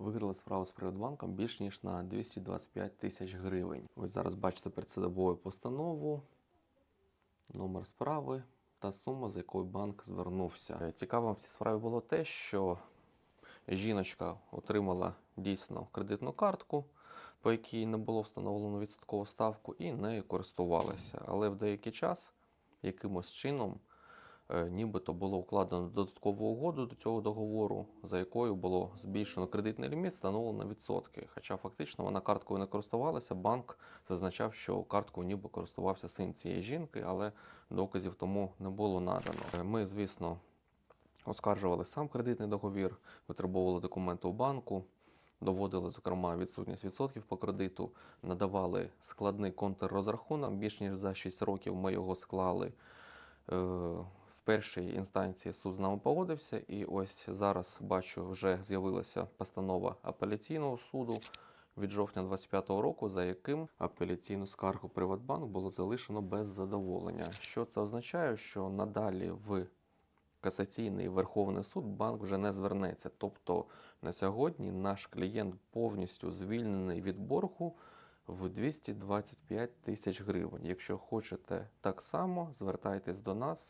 виграли справу з Приватбанком більш ніж на 225 тисяч гривень. Ви зараз бачите перед постанову, номер справи та сума, за якою банк звернувся. Е, Цікавим в цій справі було те, що жіночка отримала дійсно кредитну картку, по якій не було встановлено відсоткову ставку, і нею користувалася. Але в деякий час якимось чином нібито було укладено додаткову угоду до цього договору, за якою було збільшено кредитний ліміт, встановлено відсотки. Хоча фактично вона карткою не користувалася, банк зазначав, що карткою ніби користувався син цієї жінки, але доказів тому не було надано. Е, Ми, звісно, оскаржували сам кредитний договір, витребовували документи у банку. Доводили, зокрема, відсутність відсотків по кредиту, надавали складний контррозрахунок. Більш ніж за 6 років ми його склали. Першій інстанції суд з нами погодився, і ось зараз бачу, вже з'явилася постанова апеляційного суду від жовтня 25-го року, за яким апеляційну скаргу Приватбанк було залишено без задоволення. Що це означає? Що надалі в касаційний Верховний суд банк вже не звернеться. Тобто на сьогодні наш клієнт повністю звільнений від боргу в 225 тисяч гривень. Якщо хочете так само, звертайтесь до нас.